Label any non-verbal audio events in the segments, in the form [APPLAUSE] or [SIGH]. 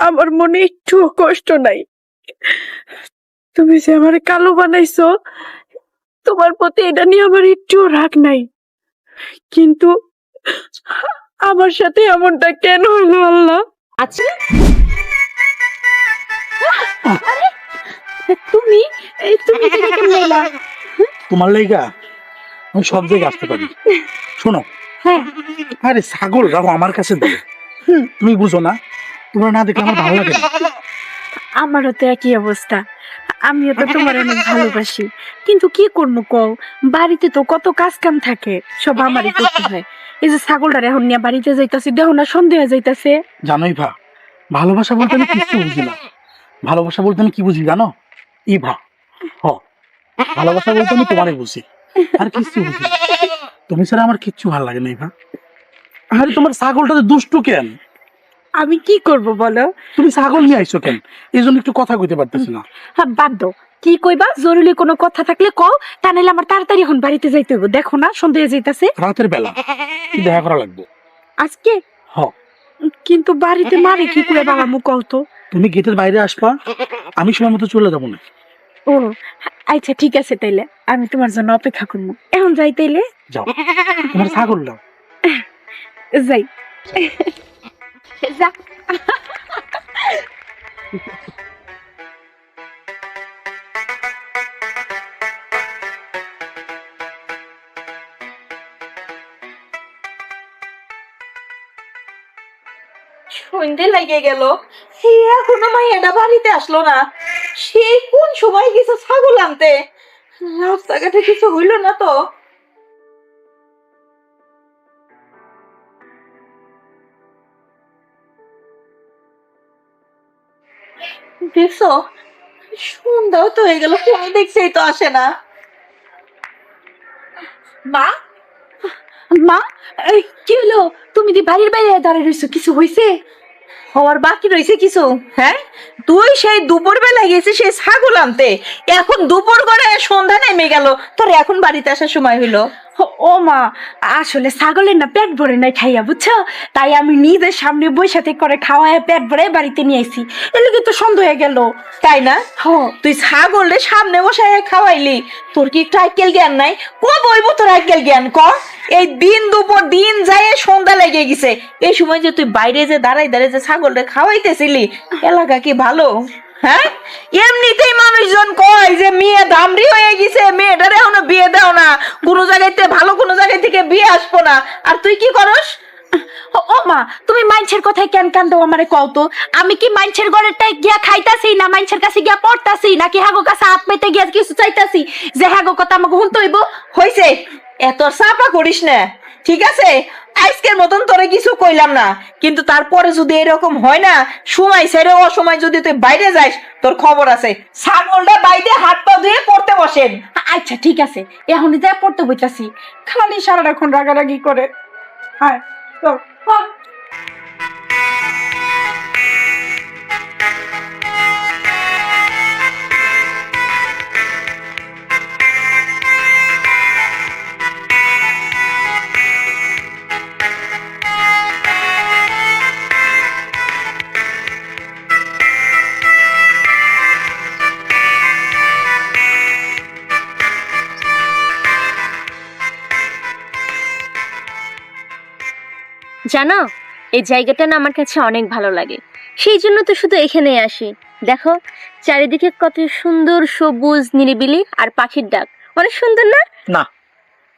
আমার মনে একটু কষ্ট নাই। তুমি যে আমার কালো বানাইছো তোমার প্রতি এটা নিয়ে আমার একটু রাগ নাই। কিন্তু আমার সাথে এমনটা কেন হলো আল্লাহ? আচ্ছা। তুমি এই তুমি? তোমার লাইগা আমি সব জায়গায় আসতে পারি। শোনো। হ্যাঁ। আরে ছাগল রাখো আমার কাছে হুম। তুমি বুঝো না তোমরা না দেখলে আমার ভালো লাগে আমারও তো একই অবস্থা। আমিও তো তোমার অনেক ভালোবাসি। কিন্তু কি করব কও? বাড়িতে তো কত কাজ কাম থাকে সব আমারই করতে হয়। এই যে ছাগলটার এখন নিয়ে বাড়িতে যাইতাছি দেহ না সন্দেহ যাইতাছে। জানোই ভা ভালোবাসা বলতে আমি কিছু বুঝি না। ভালোবাসা বলতে আমি কি বুঝি জানো? ই ভা হ ভালোবাসা বলতে আমি তোমারে বুঝি। আর কিচ্ছু বুঝি না। তুমি ছাড়া আমার কিচ্ছু ভালো লাগে না ইভা আরে তোমার ছাগলটা তো দুষ্টু কেন? আমি কি করব বলো? তুমি ছাগল নিয়ে আইছো কেন? এই জন্য একটু কথা কইতে পারতেছি না। হ্যাঁ বাদ দাও। কি কইবা? জরুরি কোনো কথা থাকলে কও। তা নাইলে আমার তাড়াতাড়ি এখন বাড়িতে যাইতে হইব। দেখো না সন্দেহ যাইতাছে। রাতের বেলা কি দেখা করা লাগবে? আজকে? হ। কিন্তু বাড়িতে মারে কি করে বাবা মুখ কও তো? তুমি গেটের বাইরে আসবা। আমি সময় মতো চলে যাব না। ও আচ্ছা ঠিক আছে তাইলে। আমি তোমার জন্য অপেক্ষা করব। এখন যাই তাইলে। যাও। তোমার ছাগল দাও। যাই। যা সন্ধে লেগে গেল। সে এখনও মাইয়াটা বাড়িতে আসলো না। সে কোন সময় গেছে ছাগল আনতে? রাস্তাঘাটে কিছু হইল না তো? দেখছ? সন্ধ্যাও তো হয়ে গেল ফোন দেখছেই তো আসে না। মা? মা? এই, কি হলো? তুমি দি বাড়ির বাইরে দাঁড়িয়ে রইছো কিছু হইছে? হওয়ার বাকি রয়েছে কিছু হ্যাঁ? তুই সেই দুপুর বেলা গেছিস সেই ছাগল আনতে। এখন দুপুর করে সন্ধ্যা নেমে গেল তোর এখন বাড়িতে আসার সময় হইল। ও- মা আসলে ছাগলের না পেট ভরে নাই খাইয়া বুঝছ? তাই আমি নিজের সামনে বৈশাতে করে খাওয়ায় পেট ভরে বাড়িতে নিয়ে আইছি। এলাকি তো সন্দেহ হয়ে গেল। তাই না? হ। তুই ছাগলে সামনে বসায় খাওয়াইলি। তোর কি একটু আইকেল জ্ঞান নাই? ক বইব তোর আইকেল জ্ঞান? ক? এই দিন দুপুর দিন যায় সন্ধ্যা লেগে গেছে। এই সময় যে তুই বাইরে যে দাঁড়াই দাঁড়াই যে ছাগলটা খাওয়াইতেছিলি এলাকা কি ভালো? হ্যাঁ? এমনিতেই মানুষজন কয় যে মেয়ে দামড়ি হয়ে গেছে মেয়েটার এখনও বিয়ে দাও না। কোনো জায়গাতে ভালো কোনো জায়গা থেকে বিয়ে আসব না। আর তুই কি করস? ও- মা তুমি মাইনছের কথায় কেন কান দাও আমারে কও তো? আমি কি মাইনছের ঘরেরটাই গিয়া খাইতাছি না মাইনছের কাছে গিয়া পড়তাছি নাকি হাগো কাছে হাত পেতে গিয়া কিছু চাইতাছি? যে হাগো কথা আমাকে হুনতে হইব? হয়েছে এত চাপা করিস না। ঠিক আছে? আজকের মতন তোরে কিছু কইলাম না। কিন্তু তারপরে যদি এরকম হয় না, সময় সেরে অসময় যদি তুই বাইরে যাস, তোর খবর আছে। ছাগলটা বাইরে হাত পা ধুয়ে পড়তে বসেন। আচ্ছা ঠিক আছে। এখন যা পড়তে বইতাছি। খালি সারাক্ষণ রাগারাগি করে। হ্যাঁ জানো এই জায়গাটা না আমার কাছে অনেক ভালো লাগে। সেই জন্য তো শুধু এখানেই আসি। দেখো চারিদিকে কত সুন্দর সবুজ নিরিবিলি আর পাখির ডাক। অনেক সুন্দর না? না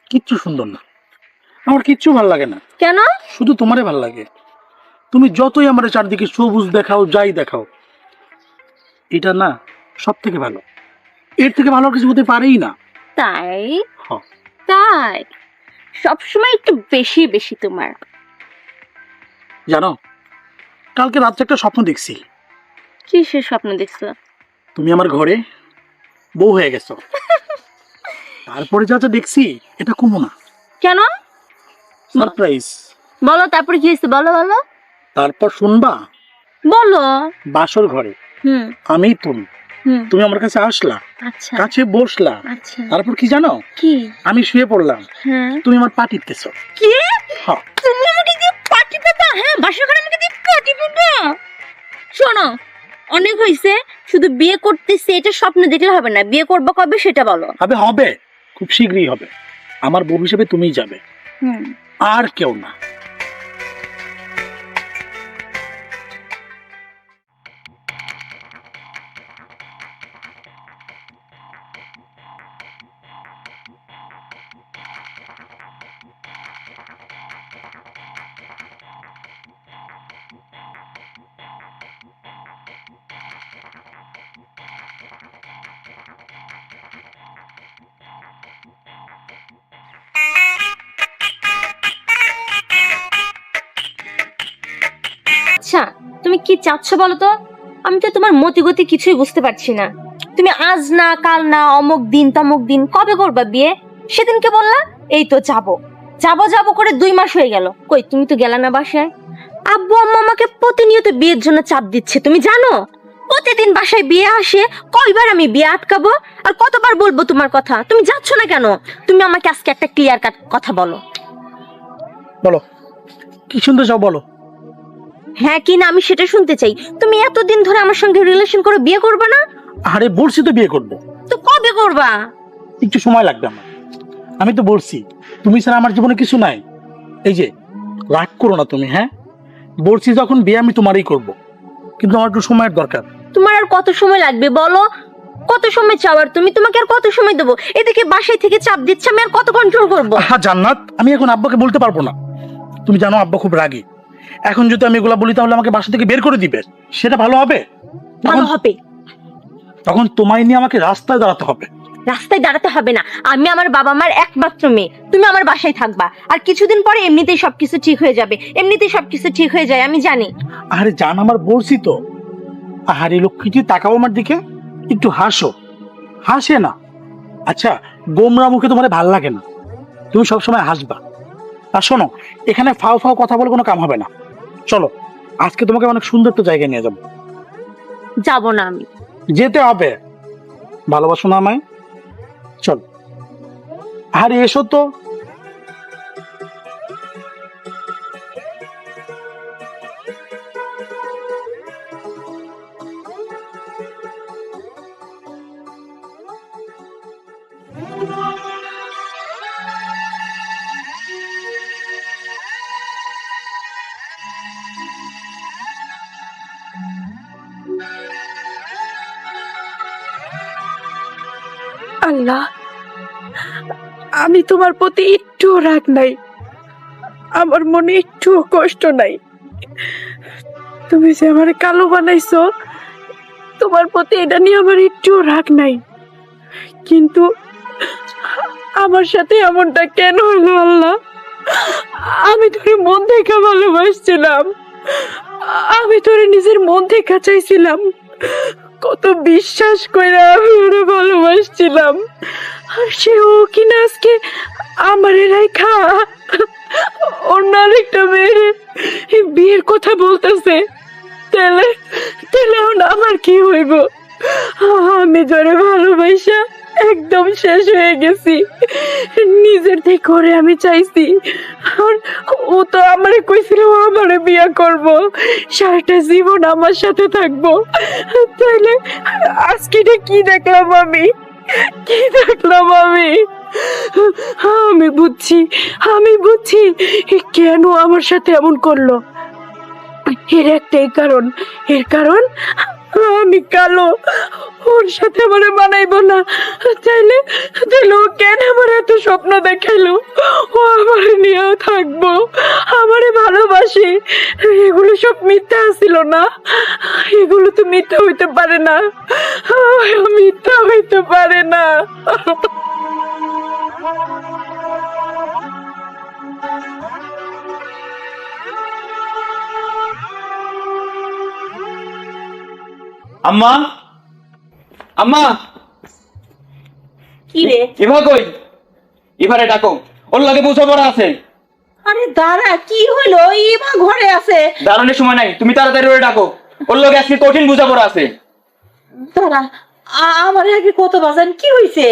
কিচ্ছু সুন্দর না। আমার কিচ্ছু ভালো লাগে না। কেন? শুধু তোমারে ভালো লাগে। তুমি যতই আমার চারদিকে সবুজ দেখাও যাই দেখাও এটা না সব থেকে ভালো। এর থেকে ভালো কিছু হতে পারেই না। তাই? তাই? সবসময় একটু বেশি বেশি তোমার। জানো কালকে রাত্রে একটা স্বপ্ন দেখছি। কিসের স্বপ্ন দেখছ তুমি আমার ঘরে বউ হয়ে গেছো। তারপরে যা যা দেখছি এটা কমো না। কেন? সারপ্রাইজ বলো তারপর কি হয়েছে? বলো বলো। তারপর শুনবা বলো। বাসর ঘরে হুম। আমি তুমি। হুম। তুমি আমার কাছে আসলা আচ্ছা। কাছে বসলা। আচ্ছা। তারপর কি জানো? কি? আমি শুয়ে পড়লাম। হ্যাঁ। তুমি আমার পা টিপতেছো কি? হ্যাঁ। হ্যাঁ বাসা করে আমাকে দেখতে পাটি পেতা শোনো অনেক হয়েছে শুধু বিয়ে করতেছে এটা স্বপ্ন দেখলে হবে না। বিয়ে করব কবে সেটা বলো। হবে হবে। খুব শীঘ্রই হবে। আমার বউ হিসেবে তুমিই যাবে। হুম। আর কেউ না। তুমি কি চাচ্ছ বলো তো আমি তো তোমার মতিগতি কিছুই বুঝতে পারছি না। তুমি আজ না, কাল না, অমুক দিন, তমুক দিন, কবে করবা বিয়ে? সেদিনকে বললা, এই তো যাব। যাব যাব করে দুই মাস হয়ে গেল। কই, তুমি তো গেলা না বাসায়? আব্বু, আম্মা আমাকে প্রতিনিয়ত বিয়ের জন্য চাপ দিচ্ছে, তুমি জানো? প্রতিদিন বাসায় বিয়ে আসে, কয়বার আমি বিয়ে আটকাবো আর কতবার বলব তোমার কথা? তুমি যাচ্ছ না কেন? তুমি আমাকে আজকে একটা ক্লিয়ার কাট কথা বলো। বলো। কি সুন্দর চাও বলো? হ্যাঁ কি না আমি সেটা শুনতে চাই। তুমি এতদিন ধরে আমার সঙ্গে রিলেশন করে বিয়ে করবে না? আরে বলছি তো বিয়ে করব। তো কবে করবা? একটু সময় লাগবে আমার। আমি তো বলছি তুমি ছাড়া আমার জীবনে কিছু নাই। এই যে রাগ করো না তুমি হ্যাঁ? বলছি যখন বিয়ে আমি তোমারই করব। কিন্তু আমার একটু সময়ের দরকার। তোমার আর কত সময় লাগবে বলো? কত সময় চাওয়ার তুমি? তোমাকে আর কত সময় দেবো? এদিকে বাসায় থেকে চাপ দিচ্ছে আমি আর কত কন্ট্রোল করব? হ্যাঁ জান্নাত আমি এখন আব্বাকে বলতে পারব না। তুমি জানো আব্বা খুব রাগী। এখন যদি আমি এগুলা বলি তাহলে আমাকে বাসা থেকে বের করে দিবে। সেটা ভালো হবে? ভালো হবে। তখন তোমায় নিয়ে আমাকে রাস্তায় দাঁড়াতে হবে। রাস্তায় দাঁড়াতে হবে না। আমি আমার বাবা মার একমাত্র মেয়ে। তুমি আমার বাসায় থাকবা। আর কিছুদিন পরে এমনিতেই সবকিছু ঠিক হয়ে যাবে। এমনিতেই সবকিছু ঠিক হয়ে যায় আমি জানি। আরে জান আমার বলছি তো। আহারে লক্ষ্মীটি তাকাও আমার দিকে। একটু হাসো। হাসে না। আচ্ছা গোমরা মুখে তোমার ভালো লাগে না। তুমি সবসময় হাসবা। আর শোনো এখানে ফাও ফাও কথা বলে কোনো কাম হবে না। চলো আজকে তোমাকে অনেক সুন্দর একটা জায়গায় নিয়ে যাব। যাব না আমি। যেতে হবে। ভালোবাসো না আমায়। চল। আরে এসো তো। আল্লাহ, আমি তোমার প্রতি একটু রাগ নাই। আমার মনে একটু কষ্ট নাই। তুমি যে আমার কালো বানাইছো, তোমার প্রতি এটা নিয়ে আমার একটু রাগ নাই। কিন্তু আমার সাথে এমনটা কেন হলো আল্লাহ? আমি তোরে মন থেকে ভালোবাসছিলাম। আমি তোরে নিজের মন থেকে চাইছিলাম। কত বিশ্বাস করে আমি ওরে ভালোবাসছিলাম। আর সে ও কিনা আজকে আমার রেখা? অন্য আরেকটা মেয়ের বিয়ের কথা বলতেছে। তাহলে তাহলে আমার কি হইব? আমি ধরে ভালোবাসা একদম শেষ হয়ে গেছি। নিজের থেকে করে আমি চাইছি। আর ও তো আমারে কইছিল আমারে বিয়ে করব। সারাটা জীবন আমার সাথে থাকব। তাহলে আজকে কি দেখলাম আমি? কি দেখলাম আমি? আমি বুঝছি আমি বুঝছি কেন আমার সাথে এমন করল। এর একটাই কারণ, এর কারণ আমি কালো। ওর সাথে আমার বানাইবো না। তাইলে তাইলে ও কেন আমার এত স্বপ্ন দেখাইলো? ও আমার নিয়েও থাকব। আমারে ভালোবাসে। এগুলো সব মিথ্যা ছিল না। এগুলো তো মিথ্যা হইতে পারে না। মিথ্যা হইতে পারে না। আম্মা? আম্মা? কি রে? কই? এবারে ডাকো। ওর লাগে পৌঁছা পড়া আছে। আরে দাঁড়া কি হইল? ইমা ঘরে আছে। দাঁড়ানোর সময় নাই। তুমি তাড়াতাড়ি ওরে ডাকো। ওর লগে আজকে কঠিন বোঝা পড়া আছে। দাঁড়া আমার আগে কত বাজান? কি হইছে?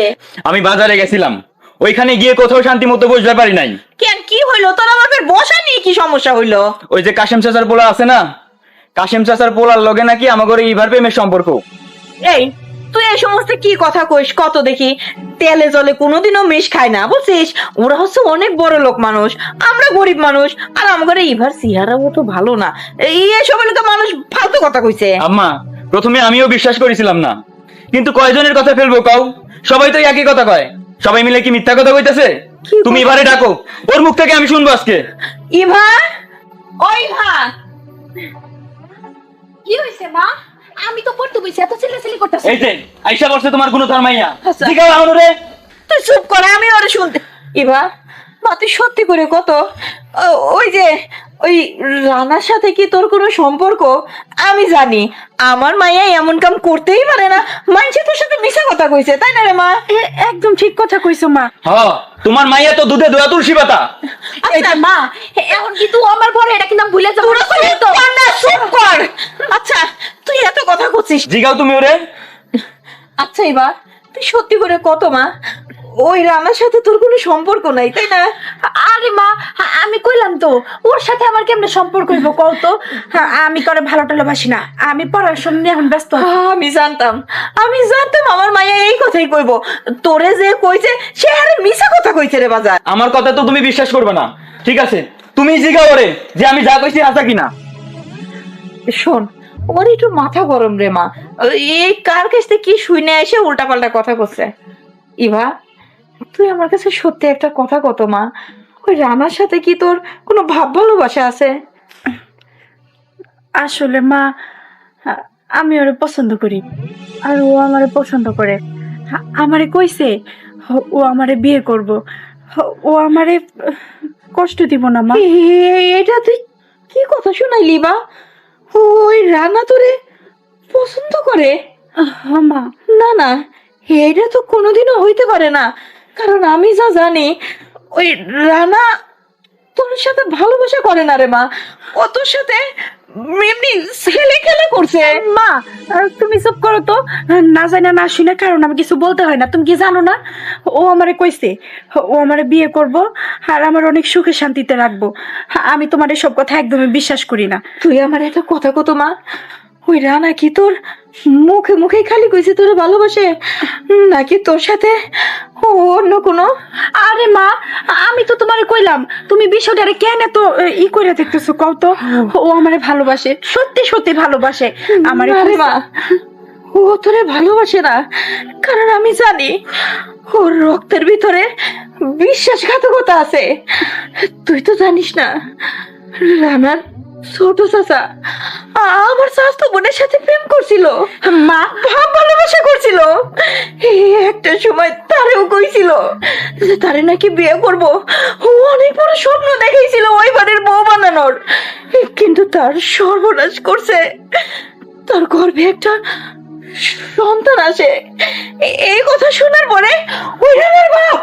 আমি বাজারে গেছিলাম। ওইখানে গিয়ে কোথাও শান্তি মতো বসতে পারি নাই। কেন কি হইল? তোর ফের বসা নিয়ে কি সমস্যা হইল? ওই যে কাশেম চাচার পোলা আছে না কাশেম চাচার পোলার লগে নাকি আমাগর এইবার প্রেমের সম্পর্ক? এই তুই এই সমস্ত কি কথা কইস? কত দেখি? তেলে জলে কোনোদিনও মিশ খায় না বুঝছিস? ওরা হচ্ছে অনেক বড় লোক মানুষ আমরা গরিব মানুষ আর আমাদের এইবার চেহারাও তো ভালো না। এই এসব এলাকা মানুষ ফালতু কথা কইছে। আম্মা প্রথমে আমিও বিশ্বাস করেছিলাম না। কিন্তু কয়জনের কথা ফেলব কাউ? সবাই তো একই কথা কয়। সবাই মিলে কি মিথ্যা কথা কইতেছে? তুমি এবারে ডাকো। ওর মুখ থেকে আমি শুনব আজকে। ইভা ওই ইভা কি হয়েছে মা? আমি তো পড়তে বইছি এত চিল্লাচিল্লি করতেছি। এই যে আইসা বসে তোমার কোনো ধর্মাইয়া আচ্ছা। জিগাও রে তুই চুপ করে আমি ওরে শুনতে ইভা মা তুই সত্যি করে কত? ওই যে ওই রানার সাথে কি তোর কোনো সম্পর্ক? আমি জানি। আমার মাইয়া এমন কাম করতেই পারে না। মানছে তোর সাথে মিশা কথা কইছে তাই না রে মা? একদম ঠিক কথা কইছো মা। হ তোমার মাইয়া তো দুধে দোয়া তুলসী পাতা। আচ্ছা মা এখন কিন্তু আমার পরে এটা কিন্তু ভুলে যাব? তোরা তো না চুপ কর। আচ্ছা তুই এত কথা করছিস। জিগাও তুমি ওরে। আচ্ছা এবার তুই সত্যি করে কত মা? ওই রানার সাথে তোর কোনো সম্পর্ক নাই তাই না? আরে মা আমি কইলাম তো ওর সাথে আমার কেমনে সম্পর্ক হইব কও তো? হ্যাঁ, আমি করে ভালো টালোবাসি না আমি পড়াশোনা নিয়ে এখন ব্যস্ত। আমি জানতাম আমি জানতাম আমার মায়া এই কথাই কইব। তোরে যে কইছে সে আরে মিছা কথা কইছে রে বাজার। আমার কথা তো তুমি বিশ্বাস করবে না। ঠিক আছে তুমি জিগাও ওরে যে আমি যা কইছি আসা কিনা। শোন ওর একটু মাথা গরম রে মা। এই কার কাছ থেকে কি শুনে এসে উল্টাপাল্টা কথা করছে ইভা তুই আমার কাছে সত্যি একটা কথা কত মা। ওই রানার সাথে কি তোর কোনো ভাব ভালোবাসা আছে? আসলে মা আমি ওরে পছন্দ করি। আর ও আমারে পছন্দ করে। আমারে কইছে ও- আমারে বিয়ে করব। ও আমারে কষ্ট দিব না মা। এটা তুই কি কথা শোনাইলি বা? ওই রানা তোরে পছন্দ করে? মা। না না এটা তো কোনোদিনও হইতে পারে না। কারণ আমি যা জানি ওই রানা তোর সাথে ভালোবাসা করে না রে মা। ও তোর সাথে এমনি ছেলে খেলা করছে। মা তুমি চুপ করো তো। না জানি না শুনে কারণ আমি কিছু বলতে হয় না। তুমি কি জানো না? ও আমারে কইছে ও আমারে বিয়ে করব আর আমার অনেক সুখে শান্তিতে রাখব। আমি তোমার এসব কথা একদমই বিশ্বাস করি না। তুই আমার একটা কথা কত মা? ওই রানা কি তোর মুখে মুখে খালি কইছে তোরে ভালোবাসে? নাকি তোর সাথে? অন্য কোনো? আরে মা আমি তো তোমারে কইলাম তুমি বিষয়টারে কেন এত ই করে দেখতেছো? কও তো। ও আমারে ভালোবাসে সত্যি সত্যি ভালোবাসে। আমারে আরে মা ও তোরে ভালোবাসে না। কারণ আমি জানি ওর রক্তের ভিতরে বিশ্বাসঘাতকতা আছে। তুই তো জানিস না রানার ছোট আমার বোনের সাথে প্রেম করছিল। মা ভাব ভালোবাসা করছিল। একটা সময় তারেও কইছিল যে তারে নাকি বিয়ে করব। ও অনেক বড় স্বপ্ন ওই বাড়ির বউ বানানোর। কিন্তু তার সর্বনাশ করছে। তার গর্ভে একটা সন্তান আসে। এই কথা শোনার পরে ওই রানার বাপ,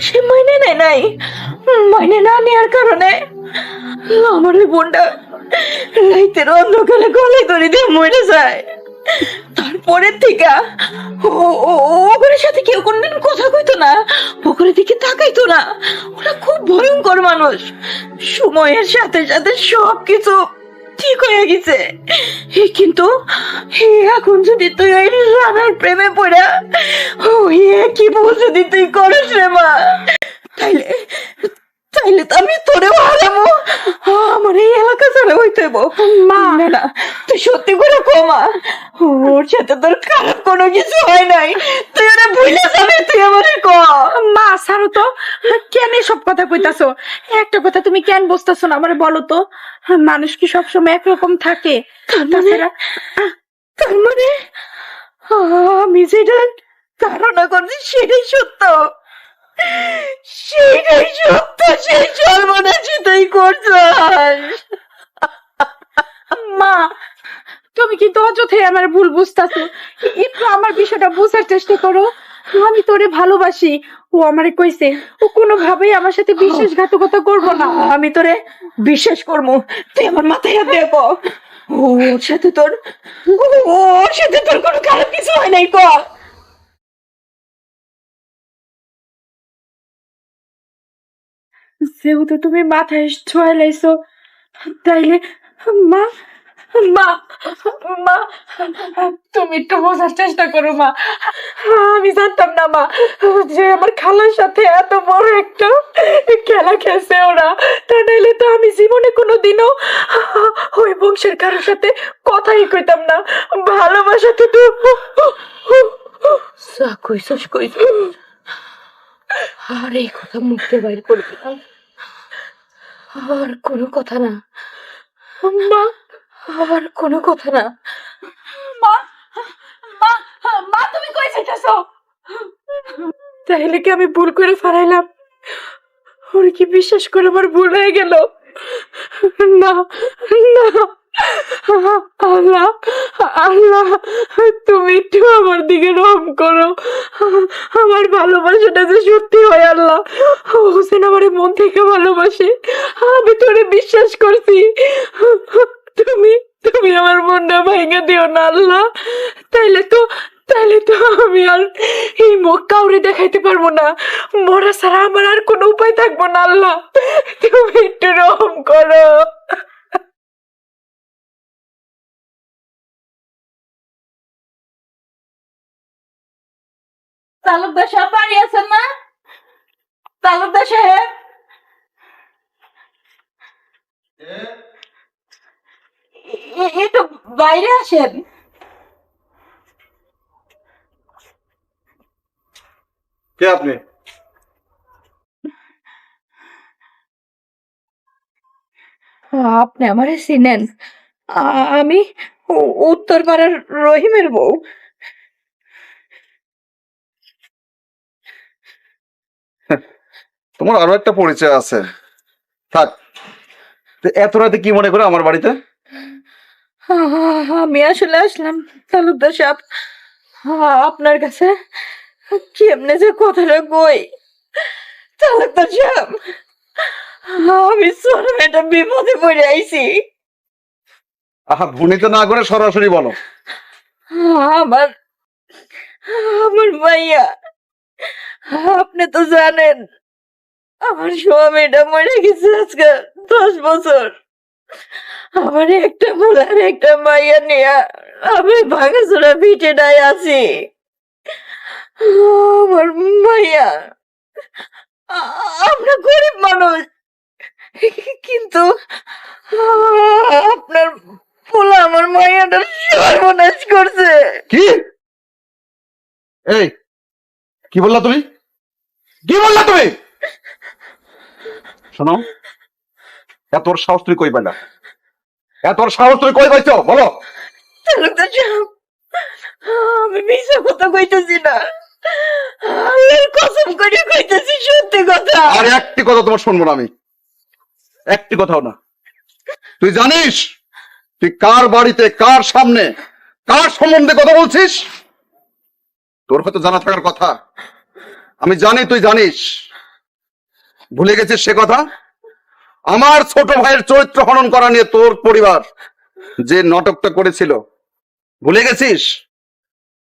সে মাইনে নেয় নাই। মাইনে না নেওয়ার কারণে আমার ওই বোনটা রাইতের অন্ধকারে গলায় দড়ি দিয়ে মরে যায়। তারপরের থেকে ও, ও- ও ওগুলোর সাথে কেউ কোনদিন কথা কইতো না ওগুলোর দিকে তাকাইতো না। ওরা খুব ভয়ঙ্কর মানুষ। সময়ের সাথে সাথে সব কিছু ঠিক হয়ে গেছে। কিন্তু এখন যদি তুই ওই রানার প্রেমে পড়া, ওই কি যদি তুই করিস রে মা, তাইলে আমি তোরেও হারামো আমার এই এলাকা ছাড়া হইতে মা। না তুই সত্যি করে কমা ওর সাথে তোর খারাপ কোনো কিছু হয় নাই। তুই ওরা ভুলে যাবে তুই আমারে ক। মা সারো তো। কেন সব কথা কইতাছো? একটা কথা তুমি কেন বুঝতেছো না? আমারে বলো তো। মানুষ কি সবসময় একরকম থাকে? তাছাড়া তার মানে আমি যেটা ধারণা করছি সেটাই সত্য। সেটাই সত্য সেই সর্বনাশী তুই করছিস। মা তুমি কিন্তু অযথাই আমার ভুল বুঝতাছো। একটু আমার বিষয়টা বোঝার চেষ্টা করো। আমি তোরে ভালোবাসি। ও আমারে কইছে ও কোনোভাবেই আমার সাথে বিশ্বাসঘাতকতা করব না। আমি তোরে বিশ্বাস করব। তুই আমার মাথায় হাত দেখো ওর সাথে তোর ওর সাথে তোর কোনো খারাপ কিছু হয় নাই ক যেহেতু তুমি মাথায় ছোঁয়া লাইছো, তাইলে মা মা মা, তুমি একটু বোঝার চেষ্টা করো, মা। আমি জানতাম না, মা, যে আমার খালার সাথে এত বড় একটা খেলা খেলছে ওরা। তা নাইলে তো আমি জীবনে কোনোদিনও ওই বংশের কারোর সাথে কথাই কইতাম না। ভালোবাসা তো কইছস কইছস। আর এই কথা মুখে বাইর করবি না। আর কোনো কথা না। মা আর কোনো কথা না। মা মা মা তুমি কই যাইতাছো? তাহলে কি আমি ভুল করে ফারাইলাম ওর কি বিশ্বাস করে আমার ভুল হয়ে গেল? না না। আল্লাহ আল্লাহ, তুমি একটু আমার দিকে রহম করো। আমার ভালোবাসাটা যে সত্যি হয় আল্লাহ। হোসেন আমার মন থেকে ভালোবাসে। আমি তোরে বিশ্বাস করছি। তুমি তুমি আমার মনটা ভেঙে দিও না আল্লাহ। তাইলে তো তাইলে তো আমি আর এই মুখ কাউরে দেখাইতে পারব না। মরা ছাড়া আমার আর কোনো উপায় থাকব না আল্লাহ। তুমি একটু রহম করো। তালুকদার সাহেব বাড়ি আছেন না? তালুকদার সাহেব? একটু বাইরে আসেন। কে আপনি? আপনি আমারে চিনেন। আমি উ- উত্তর পাড়ার রহিমের বউ। তোমার আরও একটা পরিচয় আছে। থাক। এত রাতে কি মনে করে আমার বাড়িতে? আমি আসলে আসলাম তালুকদার সাহেব। আপনার কাছে কেমনে যে কথাটা কই? তালুকদার সাহেব আমি চরম একটা বিপদে পড়ে আইছি। আহা ভুনিতে না করে সরাসরি বলো। আমার আমার মাইয়া আপনি তো জানেন আমার স্বামীটা মরে গেছে আজকে দশ বছর। আমার একটা বলার একটা মাইয়া নিয়ে। আমি ভাঙাচোরা পিঠে নাই আছি। আমার মাইয়া আমরা গরিব মানুষ। কিন্তু আপনার পোলা আমার মাইয়াটা সর্বনাশ করছে। কি? এই, কি বললা তুমি? কি বললা তুমি? শোনো এত ওর সাহস তুমি কই পাইলা এত ওর সাহস তুমি কই পাইছো বলো। আমি মিশা কথা কইতেছি না। আল্লাহর কসম করে কইতেছি সত্যি কথা। আর একটি কথা তোমার শুনব না আমি। একটি কথাও না। তুই জানিস তুই কার বাড়িতে কার সামনে কার সম্বন্ধে কথা বলছিস? তোর হয়তো জানা থাকার কথা। আমি জানি তুই জানিস। ভুলে গেছিস সে কথা? আমার ছোট ভাইয়ের চরিত্র হনন করা নিয়ে তোর পরিবার যে নাটকটা করেছিল, ভুলে গেছিস?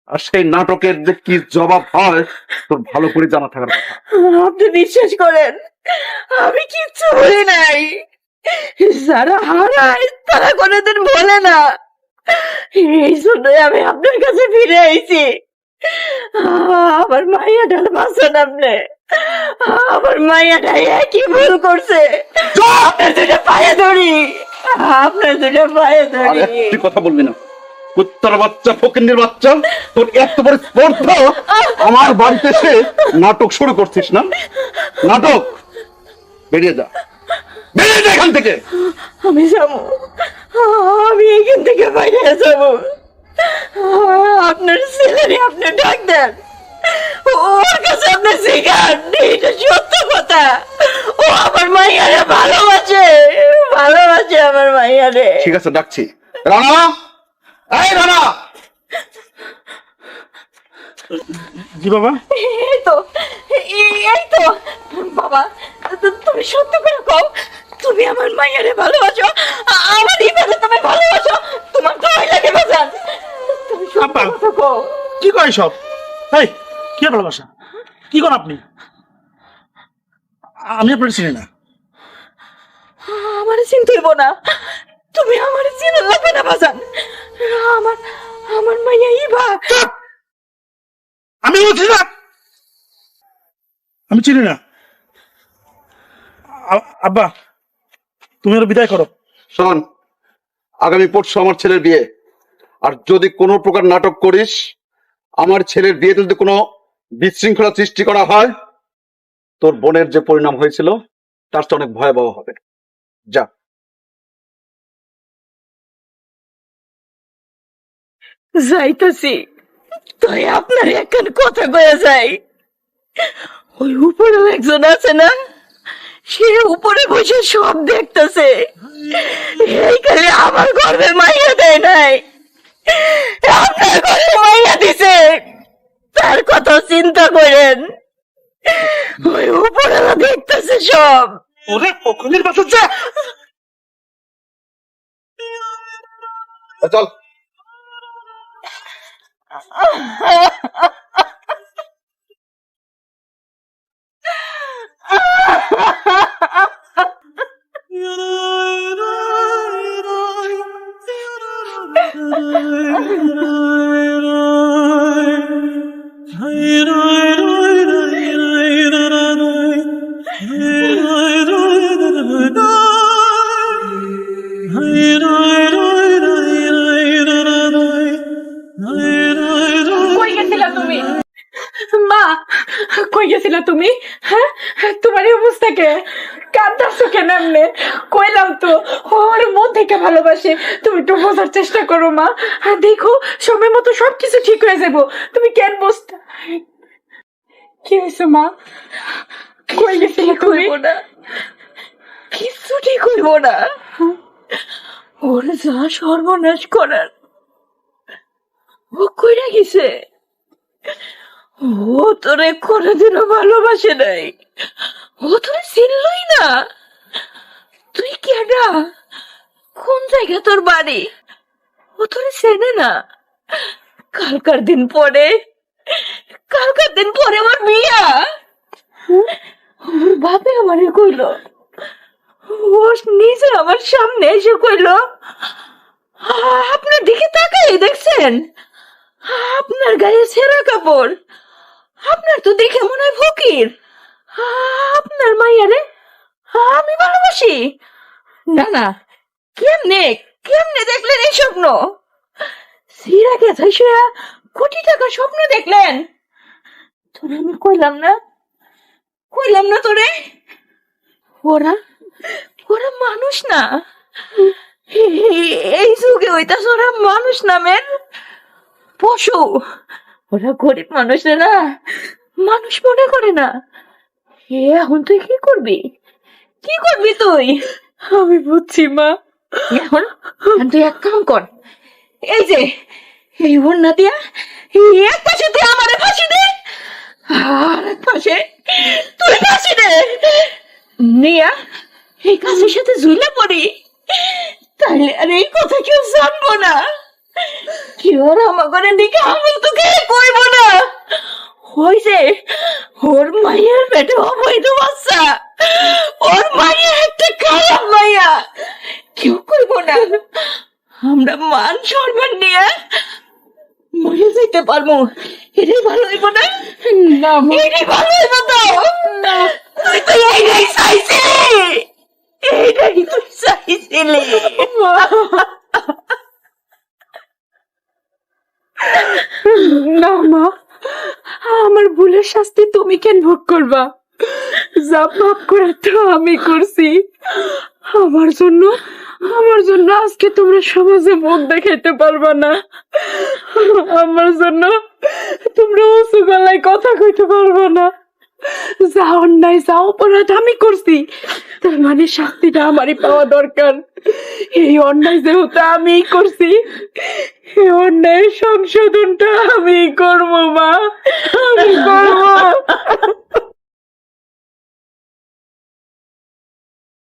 আর সেই নাটকের যে কি জবাব হয়, তোর ভালো করে জানা থাকার কথা। আপনি বিশ্বাস করেন, আমি কিচ্ছু বলি নাই। যারা হারায়, তারা কোনোদিন বলে না। এই জন্যই আমি আপনার কাছে ফিরে আইছি। আমার মাইয়াটার বাঁচান আপনি আমার মাইয়াটা একই ভুল করছে। আপনার দুটো পায়ে ধরি। আপনার দুটো পায়ে ধরি। একটি কথা বলবি না। কুত্তার বাচ্চা ফকিন্দির বাচ্চা তোর এত বড় স্পর্ধা আমার বাড়িতে এসে নাটক শুরু করছিস না? নাটক? বেরিয়ে যা। বেরিয়ে যা এখান থেকে। আমি যাব। আমি এখান থেকে বাইরে যাব। আপনার ছেলেরই আপনি ডাক দেন। আপনি শিখান এটা সত্য কথা। ও আমার মাইয়ারে ভালোবাসে ভালোবাসে আমার মাইয়ারে। ঠিক আছে ডাকছি। রানা? এই রানা! জি বাবা। এই তো এই তো। বাবা তুমি সত্য করে কও তুমি আমার মাইয়ারে ভালোবাসো আমার ইবাদে তুমি ভালোবাসো তোমার ভয় লাগে বাজান। তুমি সত্য কথা কও। কি কয় সব? এই কি ভালোবাসা? কি করেন আপনি? আমি আপনার চিনি না। আমার চিন্তা হইব না। তুমি আমার চিনা লাগবে না বাজান। আমার আমার মাইয়া ইভা। আমি বলছি না। আমি চিনি না। আব্বা তুমি ওর বিদায় করো। শোন আগামী পরশু আমার ছেলের বিয়ে। আর যদি কোনো প্রকার নাটক করিস আমার ছেলের বিয়েতে যদি কোনো বিশৃঙ্খলা সৃষ্টি করা হয়, তোর বোনের যে পরিণাম হয়েছিল, তার চেয়ে অনেক ভয়াবহ হবে। যা। যাইতাছি। আপনার একখান কথা কয়ে যাই ওই উপরে একজন আছে না? সে উপরে বসে সব দেখতেছে। এই আমার গর্বে মাইয়া দেয় নাই। আপনার গর্বে মাইয়া দিছে। তার কথা চিন্তা করেন। ওই উপরে দেখতেছে সব। ওরে পক্ষের বাসা যা! চল। [LAUGHS] কই গেছিলা তুমি? হ্যাঁ? তোমার এই অবস্থা কে? কান্দাছো কেন এমনে? কইলাম তো ওর মন থেকে ভালোবাসে। তুমি একটু বোঝার চেষ্টা করো মা। আর দেখো সময় মতো সবকিছু ঠিক হয়ে যাব। তুমি কেন বুঝতে কি হয়েছে মা? কই গেছিলা তুমি? কিচ্ছু ঠিক হইব না। ওর যা সর্বনাশ করার ও কইরা গেছে। ও তোরে কোনোদিনও ভালোবাসে নাই। ও তোরে চিনলই না। তুই কেডা কোন জায়গা তোর বাড়ি? ও তোরে চেনে না। কালকার দিন পরে কালকার দিন পরে আমার বিয়া। ওর বাপে আমারে কইলো ও নিজে আমার সামনে এসে কইলো "আ- আপনার দিকে তাকাই দেখছেন? আপনার গায়ে ছেঁড়া কাপড়। আপনার তো দেখে মনে হয় ফকির। আপনার মাইয়ারে আমি ভালোবাসি। না না, কেমনে কেমনে দেখলেন এই স্বপ্ন? সিরা গেছে শুয়া কোটি টাকা স্বপ্ন দেখলেন? তোরে আমি কইলাম না কইলাম না তোরে। ওরা ওরা মানুষ না। এই- যুগে হইতাছে ওরা মানুষ নামের পশু। ওরা গরিব মানুষ না মানুষ মনে করে না। এ এখন তুই কি করবি? কি করবি তুই? আমি বুঝছি মা। এখন? তুই এক কাম কর। এই যে এই ওড়না দিয়া এক পাশে তুই আমারে ফাঁসি দে। আর এক পাশে তুই ফাঁসি দে। নিয়া এই কাজের সাথে ঝুলে পড়ি। তাহলে আর এই কথা কেউ জানব না। আর আমাকে দিকে আমল তোকে কইব না? হইছে ওর মায়ের পেটে অবৈধ বাচ্চা। ওর মাইয়া একটা খারাপ মাইয়া। কেউ কইব না? আমরা মান সম্মান নিয়ে মরে যেতে পারব। এটাই ভালো হইব না? না এটাই ভালো হইব তো? তুই তো এইটাই চাইছিলি। এইটাই তুই চাইছিলি। না, মা। আমার ভুলের শাস্তি তুমি কেন ভোগ করবা? যা পাপ করার তো আমি করছি। আমার জন্য আমার জন্য আজকে তোমরা সমাজে মুখ দেখাইতে পারবা না। আমার জন্য তোমরা উঁচু গলায় কথা কইতে পারবা না। অপরাধ আমি করছি। তার মানে আমারই পাওয়া দরকার। অন্যায় আমি করছি সংশোধনটা আমি করব, মা। আমি করব।